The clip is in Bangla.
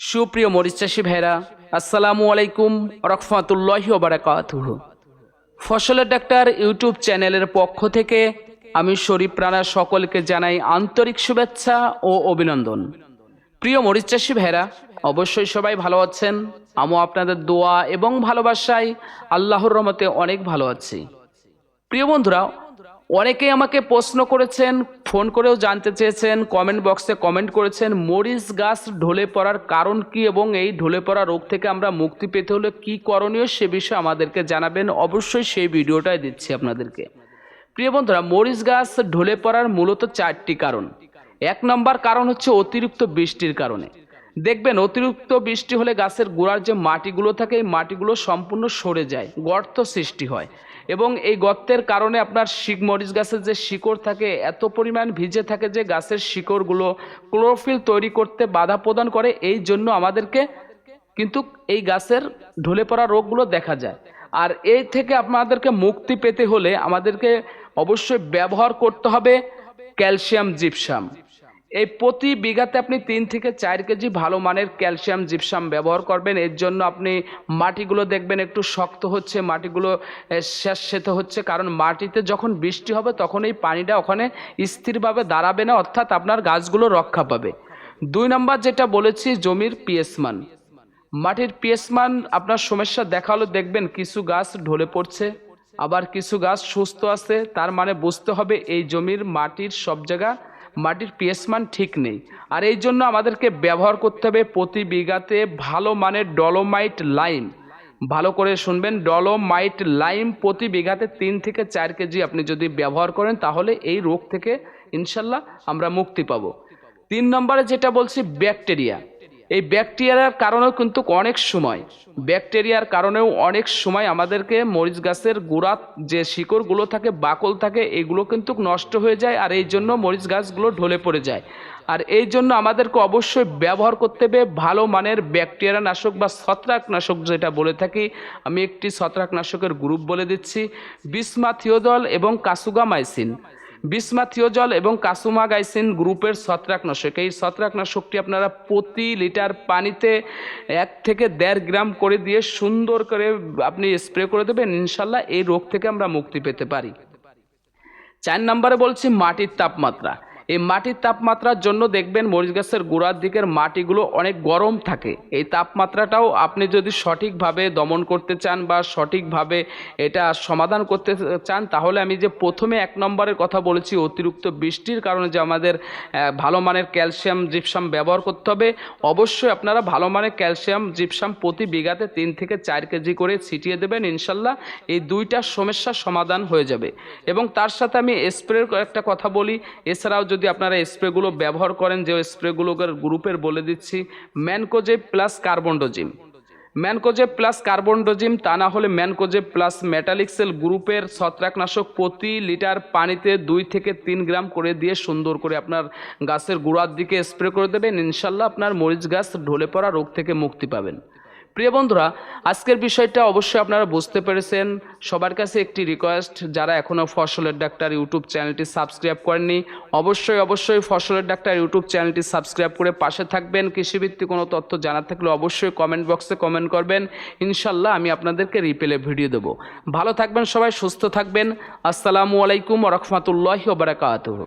সুপ্রিয় মরিচ ভাইরা আসসালামু আলাইকুম রহমতুল্লাহি ওবারাকাতুহ ফসলের ডাক্তার ইউটিউব চ্যানেলের পক্ষ থেকে আমি শরীফ রানা সকলকে জানাই আন্তরিক শুভেচ্ছা ও অভিনন্দন। প্রিয় মরিচ ভাইরা অবশ্যই সবাই ভালো আছেন। আমিও আপনাদের দোয়া এবং ভালোবাসায় আল্লাহর রহমতে অনেক ভালো আছি। প্রিয় বন্ধুরা, অনেকেই আমাকে প্রশ্ন করেছেন ফোন করেও জানতে চেয়েছেন কমেন্ট বক্সে কমেন্ট করেছেন, মরিচ গাছ ঢলে পড়ার কারণ কি এবং এই ঢলে পড়া রোগ থেকে আমরা মুক্তি পেতে হলে কি করণীয় সে বিষয়ে আমাদেরকে জানাবেন। অবশ্যই সেই ভিডিওটাই দিচ্ছি আপনাদেরকে। প্রিয় বন্ধুরা, মরিচ গাছ ঢলে পড়ার মূলত চারটি কারণ। এক নম্বর কারণ হচ্ছে অতিরিক্ত বৃষ্টির কারণে। দেখবেন, অতিরিক্ত বৃষ্টি হলে গাছের গোড়ার যে মাটিগুলো থাকে, এই মাটিগুলো সম্পূর্ণ সরে যায়, গর্ত সৃষ্টি হয়। এবং এই গর্তের কারণে আপনার শিক, মরিচ গাছের যে শিকড় থাকে, এত পরিমাণ ভিজে থাকে যে গাছের শিকড়গুলো ক্লোরোফিল তৈরি করতে বাধা প্রদান করে। এই জন্য আমাদেরকে কিন্তু এই গাছের ঢলে পড়া রোগগুলো দেখা যায়। আর এই থেকে আপনাদেরকে মুক্তি পেতে হলে আমাদেরকে অবশ্যই ব্যবহার করতে হবে ক্যালসিয়াম, জিপসাম। এই প্রতি বিঘাতে আপনি তিন থেকে চার কেজি ভালো মানের ক্যালসিয়াম জিপসাম ব্যবহার করবেন। এর জন্য আপনি মাটিগুলো দেখবেন একটু শক্ত হচ্ছে, মাটিগুলো শেষেতে হচ্ছে। কারণ মাটিতে যখন বৃষ্টি হবে তখন এই পানিটা ওখানে স্থিরভাবে দাঁড়াবে না, অর্থাৎ আপনার গাছগুলো রক্ষা পাবে। দুই নম্বর যেটা বলেছি, জমির পিএস মান। মাটির পিএস মান আপনার সমস্যা দেখাল, দেখবেন কিছু গাছ ঢলে পড়ছে, আবার কিছু গাছ সুস্থ আছে, তার মানে বুঝতে হবে এই জমির মাটির সব জায়গা মাটির পিএস মান ঠিক নেই। আর এই জন্য আমাদেরকে ব্যবহার করতে হবে প্রতি বিঘাতে ভালো মানের ডলোমাইট লাইম। ভালো করে শুনবেন, ডলোমাইট লাইম প্রতি বিঘাতে তিন থেকে চার কেজি আপনি যদি ব্যবহার করেন, তাহলে এই রোগ থেকে ইনশাল্লাহ আমরা মুক্তি পাব। তিন নম্বরে যেটা বলছি, ব্যাকটেরিয়া। এই ব্যাকটেরিয়ার কারণেও কিন্তু অনেক সময়, ব্যাকটেরিয়ার কারণেও অনেক সময় আমাদেরকে মরিচ গাছের গোড়া যে শিকড়গুলো থাকে, বাকল থাকে, এগুলো কিন্তু নষ্ট হয়ে যায় আর এই জন্য মরিচ গাছগুলো ঢলে পড়ে যায়। আর এই জন্য আমাদেরকে অবশ্যই ব্যবহার করতে হবে ভালো মানের ব্যাকটেরিয়া নাশক বা ছত্রাকনাশক যেটা বলে থাকি। আমি একটি ছত্রাকনাশকের গ্রুপ বলে দিচ্ছি বিসমাথিওজল এবং কাসুগামাইসিন। বিসমাথিওজল এবং কাসুমাগাইসিন গ্রুপের ছত্রাকনাশক। এই ছত্রাকনাশকটি আপনারা প্রতি লিটার পানিতে এক থেকে দেড় গ্রাম করে দিয়ে সুন্দর করে আপনি স্প্রে করে দেবেন, ইনশাল্লাহ এই রোগ থেকে আমরা মুক্তি পেতে পারি। চার নম্বরে বলছি মাটির তাপমাত্রা। এই মাটির তাপমাত্রার জন্য দেখবেন মরিচ গাছের গোড়ার দিকের মাটিগুলো অনেক গরম থাকে। এই তাপমাত্রাটাও আপনি যদি সঠিকভাবে দমন করতে চান বা সঠিকভাবে এটা সমাধান করতে চান, তাহলে আমি যে প্রথমে এক নম্বরের কথা বলেছি, অতিরিক্ত বৃষ্টির কারণে যে আমাদের ভালো মানের ক্যালসিয়াম, জিপসাম ব্যবহার করতে হবে। অবশ্যই আপনারা ভালো মানের ক্যালসিয়াম, জিপসাম প্রতি বিঘাতে তিন থেকে চার কেজি করে ছিটিয়ে দেবেন, ইনশাল্লাহ এই দুইটা সমস্যার সমাধান হয়ে যাবে। এবং তার সাথে আমি স্প্রের একটা কথা বলি, এছাড়াও যদি আপনারা স্প্রেগুলো ব্যবহার করেন, যে স্প্রেগুলোর গ্রুপের বলে দিচ্ছি, ম্যানকোজে প্লাস কার্বনডোজিম। ম্যানকোজে প্লাস কার্বনডোজিম, তা না হলে ম্যানকোজে প্লাস মেটালিক্সেল গ্রুপের ছত্রাকনাশক প্রতি লিটার পানিতে দুই থেকে তিন গ্রাম করে দিয়ে সুন্দর করে আপনার গাছের গোড়ার দিকে স্প্রে করে দেবেন। ইনশাল্লাহ আপনার মরিচ গাছ ঢলে পড়া রোগ থেকে মুক্তি পাবেন। প্রিয় বন্ধুরা, আজকের বিষয়টা অবশ্যই আপনারা বুঝতে পেরেছেন। সবার কাছে একটি রিকোয়েস্ট যারা এখনও ফসলের ডাক্তার ইউটিউব চ্যানেলটি সাবস্ক্রাইব করেননি, অবশ্যই অবশ্যই ফসলের ডাক্তার ইউটিউব চ্যানেলটি সাবস্ক্রাইব করে পাশে থাকবেন। কৃষিভিত্তিক কোনো তথ্য জানার থাকলে অবশ্যই কমেন্ট বক্সে কমেন্ট করবেন। ইনশাল্লাহ আমি আপনাদেরকে রিপেলে ভিডিও দেবো। ভালো থাকবেন সবাই, সুস্থ থাকবেন। আসসালামু আলাইকুম রহমতুল্লাহি ওবরাকাতুহ